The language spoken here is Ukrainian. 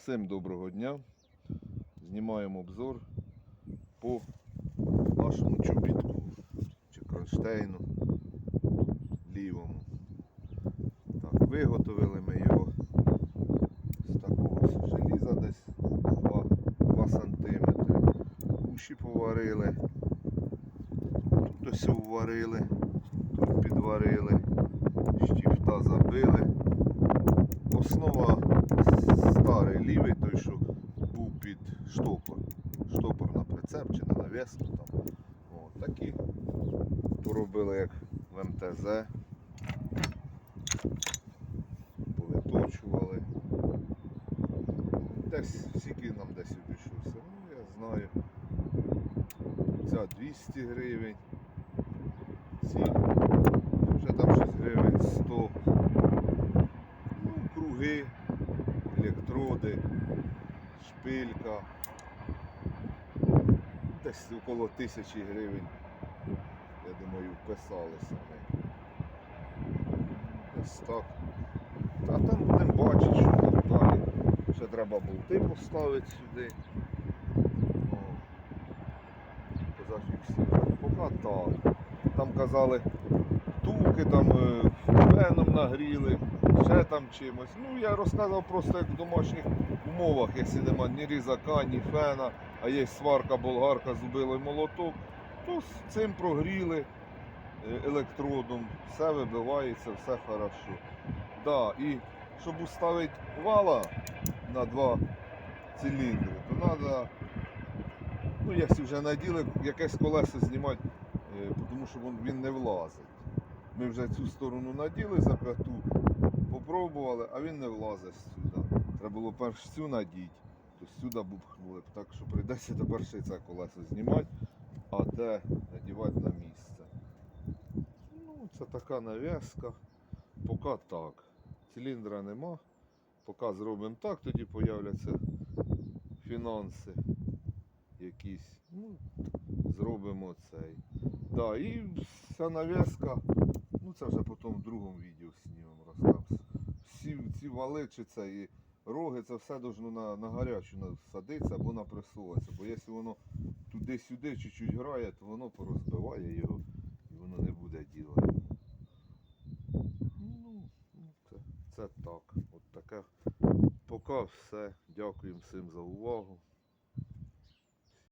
Всім доброго дня. Знімаємо обзор по нашому чобітку чи кронштейну лівому. Так, виготовили ми його з такого желіза десь 2, 2 см. Уші поварили. Тут ось вварили, тут підварили, штіфта забили. Основа старий лівий, той, що був під штопор. Штопор на прицеп чи на. О, такі поробили як в МТЗ. Повиточували. Десь скільки нам десь обійшовся. Ну, я знаю. Ця 200 гривень. Ці вже там щось гривень 100. Ну, круги, електроди, шпилька. Десь около тисячі гривень, я думаю, вписалися ми. Десь так. А там будемо бачити, що там далі. Ще треба болти поставити сюди. О, Позафіксувати. Поки так. Там казали, втулки там е, феном нагріли, ще там чимось. Ну, я розказував просто як в домашніх умовах, якщо нема ні різака, ні фена, а є сварка, болгарка, зубило молоток, то з цим прогріли е, електродом, все вибивається, все хорошо. Да, і щоб уставити вала на два циліндри, то треба, ну, якщо вже наділи, якесь колесо знімати, е, тому що він не влазить. Ми вже цю сторону наділи за п'яту, попробували, а він не влазить сюди. Треба було перш цю надіти, то сюди бухнули. Так що прийдеться тепер ще це колесо знімати, а те надівати на місце. Ну, це така нав'язка. Поки так. Циліндра нема. Поки зробимо так, тоді появляться фінанси якісь. Ну, зробимо цей. Да, і вся нав'язка, ну це вже потім в другому відео знімемо розкажемо. Всі ці вали це і роги, це все должно на, на гарячу садитися або напресовуватися. Бо якщо воно туди-сюди чуть-чуть грає, то воно порозбиває його і воно не буде діла. Ну, це, це так. От таке. Поки все. Дякуємо всім за увагу.